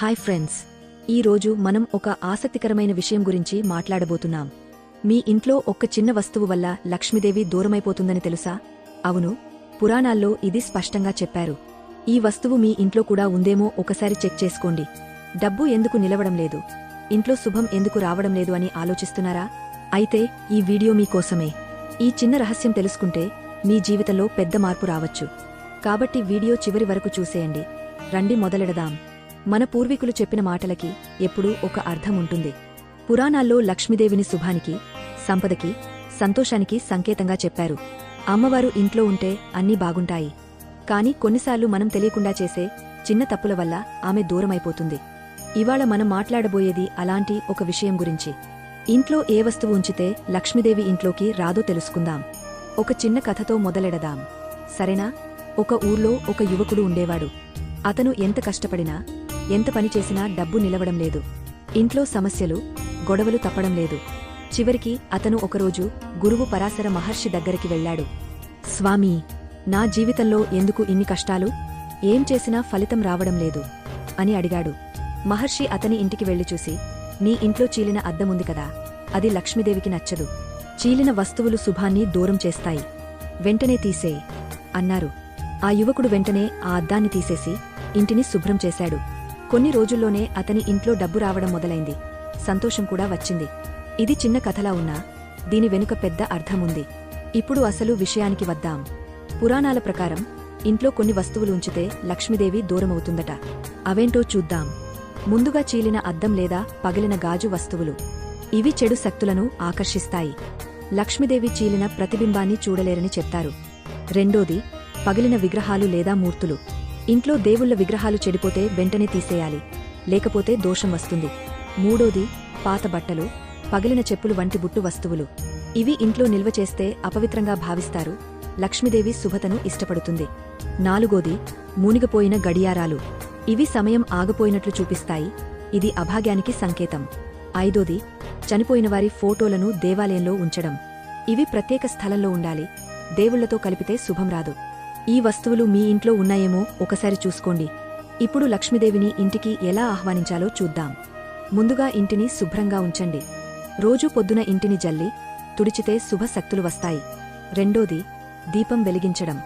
Hi friends. ఈ రోజు మనం ఒక ఆసక్తికరమైన విషయం గురించి మాట్లాడబోతున్నాం. మీ ఇంట్లో ఒక్క చిన్న వస్తువు వల్ల లక్ష్మీదేవి దూరమైపోతుందని తెలుసా? అవును పురాణాల్లో ఇది స్పష్టంగా చెప్పారు. ఈ వస్తువు మీ ఇంట్లో కూడా ఉందేమో ఒకసారి చెక్ చేసుకోండి. డబ్బు ఎందుకు నిలవడం లేదు? ఇంట్లో శుభం ఎందుకు రావడం లేదు అని ఆలోచిస్తున్నారా? అయితే ఈ వీడియో మీకోసమే ఈ చిన్న రహస్యం తెలుసుకుంటే మీ జీవితంలో పెద్ద మార్పు రావచ్చు. కాబట్టి వీడియో చివరి వరకు చూసేయండి. రండి మొదలెడదాం. మన పూర్వీకులు చెప్పిన మాటలకి ఎప్పుడూ ఒక అర్థం ఉంటుంది పురాణాల్లో లక్ష్మీదేవిని శుభానికి సంపదకి సంతోషానికి సంకేతంగా చెప్పారు. అమ్మవారు ఇంట్లో ఉంటే అన్నీ బాగుంటాయి. కాని కొన్నిసార్లు మనం తెలియకుండా చేసే చిన్న తప్పుల వల్ల ఆమె దూరమైపోతుంది. ఇవాళ మనం మాట్లాడబోయేది అలాంటి ఒక విషయం గురించి. ఇంట్లో ఏ వస్తువు ఉంచితే లక్ష్మీదేవి ఇంట్లోకి రాదో తెలుసుకుందాం. ఒక చిన్న కథతో మొదలెడదాం. సరేనా? ఒక ఊర్లో ఒక యువకుడు ఉండేవాడు. అతను ఎంత కష్టపడినా ఎంత పని చేసినా డబ్బు నిలవడం లేదు. ఇంట్లో సమస్యలు గొడవలు తప్పడం లేదు. చివరికి అతను ఒకరోజు గురువు పరాశర మహర్షి దగ్గరికి వెళ్ళాడు. స్వామీ నా జీవితంలో ఎందుకు ఇన్ని కష్టాలు? ఏం చేసినా ఫలితం రావడం లేదు అని అడిగాడు. మహర్షి అతని ఇంటికి వెళ్ళి చూసి నీ ఇంట్లో చీలిన అద్దముంది కదా అది లక్ష్మీదేవికి నచ్చదు. చీలిన వస్తువులు శుభాన్ని దూరం చేస్తాయి. వెంటనే తీసేయి అన్నారు. ఆ యువకుడు వెంటనే ఆ అద్దాన్ని తీసేసి ఇంటిని శుభ్రం చేశాడు. కొన్ని రోజుల్లోనే అతని ఇంట్లో డబ్బు రావడం మొదలైంది. సంతోషం కూడా వచ్చింది. ఇది చిన్న కథలా ఉన్నా దీని వెనుక పెద్ద అర్థముంది. ఇప్పుడు అసలు విషయానికి వద్దాం. పురాణాల ప్రకారం ఇంట్లో కొన్ని వస్తువులు ఉంచితే లక్ష్మీదేవి దూరమవుతుందట. అవేంటో చూద్దాం. ముందుగా చీలిన అద్దం లేదా పగిలిన గాజు వస్తువులు. ఇవి చెడు శక్తులను ఆకర్షిస్తాయి. లక్ష్మీదేవి చీలిన ప్రతిబింబాన్ని చూడలేరని చెప్తారు. రెండోది పగిలిన విగ్రహాలు లేదా మూర్తులు. ఇంట్లో దేవుళ్ళ విగ్రహాలు చెడిపోతే వెంటనే తీసేయాలి. లేకపోతే దోషం వస్తుంది. మూడోది పాత బట్టలు పగిలిన చెప్పులు వంటి బుట్టు వస్తువులు. ఇవి ఇంట్లో నిల్వ చేస్తే అపవిత్రంగా భావిస్తారు. లక్ష్మీదేవి శుభతను ఇష్టపడుతుంది. నాలుగోది మూనిగపోయిన గడియారాలు. ఇవి సమయం ఆగిపోయినట్లు చూపిస్తాయి. ఇది అభాగ్యానికి సంకేతం. ఐదోది చనిపోయినవారి ఫోటోలను దేవాలయంలో ఉంచడం. ఇవి ప్రత్యేక స్థలంలో ఉండాలి. దేవుళ్ళతో కలిపితే శుభం రాదు. ఈ వస్తువులు మీ ఇంట్లో ఉన్నాయేమో ఒకసారి చూసుకోండి. ఇప్పుడు లక్ష్మీదేవిని ఇంటికి ఎలా ఆహ్వానించాలో చూద్దాం. ముందుగా ఇంటిని శుభ్రంగా ఉంచండి. రోజూ పొద్దున ఇంటిని జల్లి తుడిచితే శుభ శక్తులు వస్తాయి. రెండోది దీపం వెలిగించడం.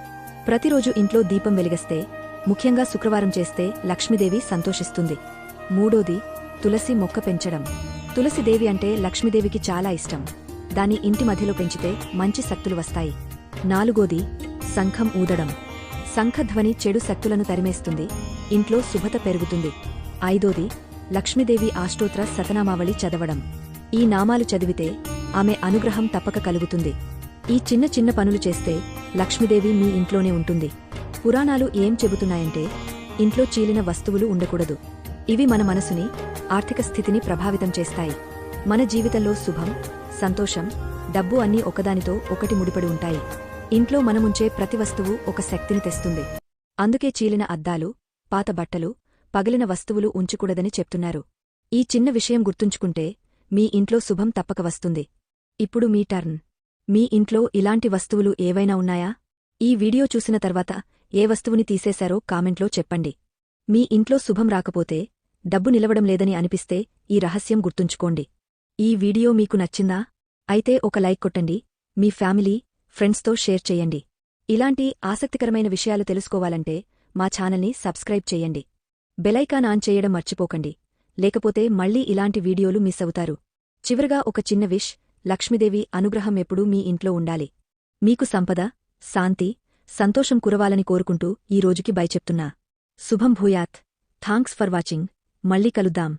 ప్రతిరోజు ఇంట్లో దీపం వెలిగస్తే ముఖ్యంగా శుక్రవారం చేస్తే లక్ష్మీదేవి సంతోషిస్తుంది. మూడోది తులసి మొక్క పెంచడం. తులసిదేవి అంటే లక్ష్మీదేవికి చాలా ఇష్టం. దాన్ని ఇంటి మధ్యలో పెంచితే మంచి శక్తులు వస్తాయి. నాలుగోది సంఖం ఊదడం. సంఖధ్వని చెడు శక్తులను తరిమేస్తుంది. ఇంట్లో శుభత పెరుగుతుంది. ఐదోది లక్ష్మీదేవి ఆష్టోత్ర సతనామావళి చదవడం. ఈ నామాలు చదివితే ఆమె అనుగ్రహం తప్పక కలుగుతుంది. ఈ చిన్న చిన్న పనులు చేస్తే లక్ష్మీదేవి మీ ఇంట్లోనే ఉంటుంది. పురాణాలు ఏం చెబుతున్నాయంటే ఇంట్లో చీలిన వస్తువులు ఉండకూడదు. ఇవి మన మనసుని ఆర్థిక స్థితిని ప్రభావితం చేస్తాయి. మన జీవితంలో శుభం సంతోషం డబ్బు అన్నీ ఒకదానితో ఒకటి ముడిపడి ఉంటాయి. ఇంట్లో మనముంచే ప్రతి వస్తువు ఒక శక్తిని తెస్తుంది. అందుకే చీలిన అద్దాలు పాత బట్టలు పగిలిన వస్తువులు ఉంచకూడదని చెప్తున్నారు. ఈ చిన్న విషయం గుర్తుంచుకుంటే మీ ఇంట్లో శుభం తప్పక వస్తుంది. ఇప్పుడు మీ టర్న్. మీ ఇంట్లో ఇలాంటి వస్తువులు ఏవైనా ఉన్నాయా? ఈ వీడియో చూసిన తర్వాత ఏ వస్తువుని తీసేశారో కామెంట్లో చెప్పండి. మీ ఇంట్లో శుభం రాకపోతే డబ్బు నిలవడం లేదని అనిపిస్తే ఈ రహస్యం గుర్తుంచుకోండి. ఈ వీడియో మీకు నచ్చిందా? అయితే ఒక లైక్ కొట్టండి. మీ ఫ్యామిలీ ఫ్రెండ్స్తో షేర్ చెయ్యండి ఇలాంటి ఆసక్తికరమైన విషయాలు తెలుసుకోవాలంటే మా ఛానల్ని సబ్స్క్రైబ్ చెయ్యండి బెలైకాన్ ఆన్ చేయడం మర్చిపోకండి. లేకపోతే మళ్ళీ ఇలాంటి వీడియోలు మిస్ అవుతారు. చివరగా ఒక చిన్న విష్ లక్ష్మీదేవి అనుగ్రహం ఎప్పుడూ మీ ఇంట్లో ఉండాలి. మీకు సంపద శాంతి సంతోషం కురవాలని కోరుకుంటూ ఈ రోజుకి బై చెప్తున్నా. శుభం భూయాత్. Thanks for watching. మళ్ళీ కలుద్దాం.